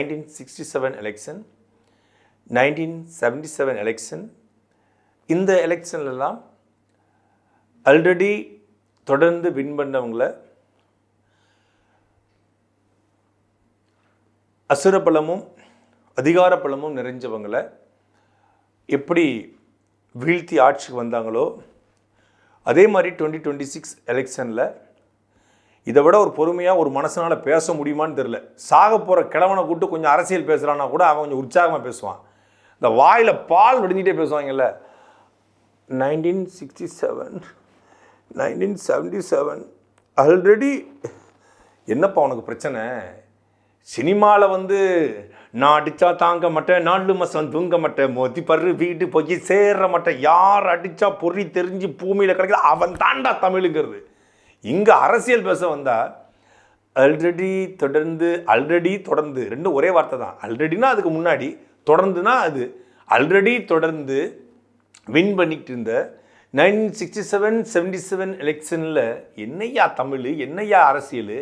Nineteen sixty seven election nineteen seventy seven election இந்த எலெக்ஷன்லலாம் already தொடர்ந்து வின் பண்ணவங்கள அசுர பலமும் அதிகார பலமும் நிறைஞ்சவங்களை எப்படி வீழ்த்தி ஆட்சிக்கு வந்தாங்களோ அதே மாதிரி டுவெண்ட்டி டுவெண்ட்டி சிக்ஸ் எலெக்ஷனில் இதை விட ஒரு பொறுமையாக ஒரு மனசனால் பேச முடியுமான்னு தெரில சாக போகிற கிழவனை கூப்பிட்டு கொஞ்சம் அரசியல் பேசுகிறான்னா கூட அவன் கொஞ்சம் உற்சாகமாக பேசுவான். இந்த வாயில் பால் வடிஞ்சிட்டே பேசுவாங்கல்ல. Nineteen sixty seven nineteen seventy seven already என்னப்பா உனக்கு பிரச்சனை? சினிமாவில் வந்து நான் அடித்தா தாங்க மாட்டேன் நாலு மாதம் தூங்க மாட்டேன் மொதி பரு வீடு போய் சேர மாட்டேன் யார் அடித்தா பொறி தெரிஞ்சு பூமியில் கிடைக்குது அவன் தாண்டா தமிழுங்கிறது. இங்கே அரசியல் பேச வந்தால் ஆல்ரெடி தொடர்ந்து ஆல்ரெடி தொடர்ந்து ரெண்டும் ஒரே வார்த்தை தான். ஆல்ரெடினா அதுக்கு முன்னாடி தொடர்ந்துனா அது ஆல்ரெடி தொடர்ந்து வின் பண்ணிட்டு இருந்த nineteen sixty seven seventy seven எலெக்ஷனில் என்னையா தமிழ் என்னையா அரசியல்